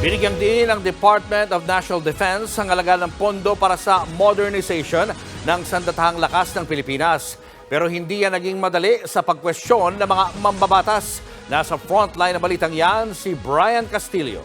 Binigyang din ng Department of National Defense ang halaga ng pondo para sa modernization ng sandatahang lakas ng Pilipinas. Pero hindi yan naging madali sa pagkwestiyon ng mga mambabatas. Nasa frontline ng balitang yan si Brian Castillo.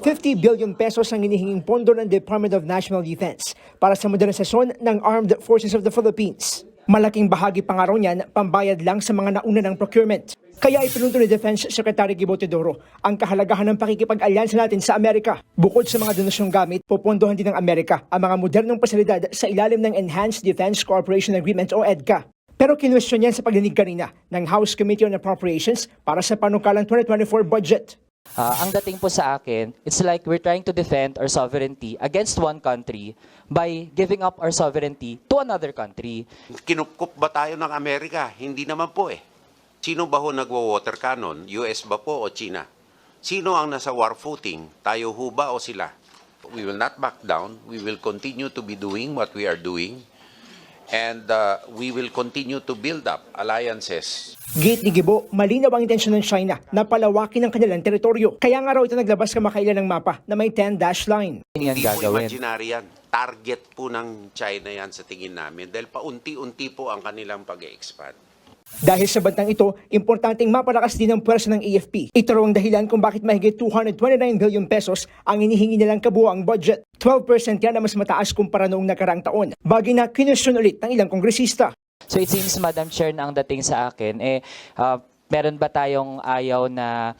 50 billion pesos ang hinihinging pondo ng Department of National Defense para sa modernisasyon ng Armed Forces of the Philippines. Malaking bahagi pa nga raw niyan pambayad lang sa mga nauna ng procurement. Kaya ipinunto ni Defense Secretary Gibo Teodoro ang kahalagahan ng pakikipag-alyansa natin sa Amerika. Bukod sa mga donasyong gamit, pupondohan din ng Amerika ang mga modernong pasilidad sa ilalim ng Enhanced Defense Cooperation Agreement o EDCA. Pero kinwestiyon yan sa pagdinig kanina ng House Committee on Appropriations para sa panukalang 2024 budget. Ah, ang dating po sa akin, it's like we're trying to defend our sovereignty against one country by giving up our sovereignty to another country. Kinupkup ba tayo ng Amerika? Hindi naman po eh. Sino ba ho nagwa-water cannon? US ba po o China? Sino ang nasa war footing? Tayo ho ba o sila? We will not back down. We will continue to be doing what we are doing. And uh, we will continue to build up alliances Gate ni Gibo, malinaw ang intensyon ng China na palawakin ang kanilang teritoryo. Kaya nga raw ito naglabas kamakailan ng mapa na may 10 dash line. Yan Hindi po gagawin. imaginary yan. Target po ng China yan sa tingin namin dahil paunti-unti po ang kanilang pag-expand. Dahil sa bantang ito, importanteng mapalakas din ang pwersa ng AFP. Ito raw ang dahilan kung bakit mahigit 229 billion pesos ang inihingi nilang kabuang budget. 12% yan na mas mataas kumpara noong nakaraang taon. Bagay na kinwestiyon ulit ng ilang kongresista. So it seems, Madam Chair, na ang dating sa akin, eh, ah, meron ba tayong ayaw na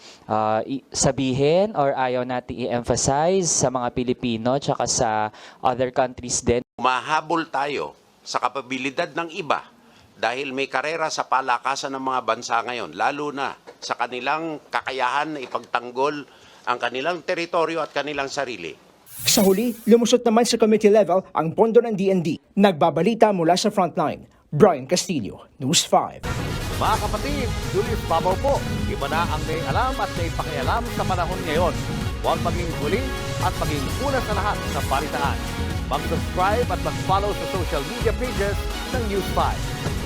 i- sabihin or ayaw natin i-emphasize sa mga Pilipino tsaka sa other countries din? Mahabol tayo sa kapabilidad ng iba dahil may karera sa palakasan ng mga bansa ngayon, lalo na sa kanilang kakayahan na ipagtanggol ang kanilang teritoryo at kanilang sarili. Sa huli, lumusot naman sa committee level ang pondo ng DND. Nagbabalita mula sa frontline. Brian Castillo, News 5. Mga kapatid, Julius Babaw po. Iba na ang may alam at may pakialam sa panahon ngayon. Huwag maging huli at maging una sa lahat sa balitaan. Mag-subscribe at mag-follow sa social media pages ng News 5.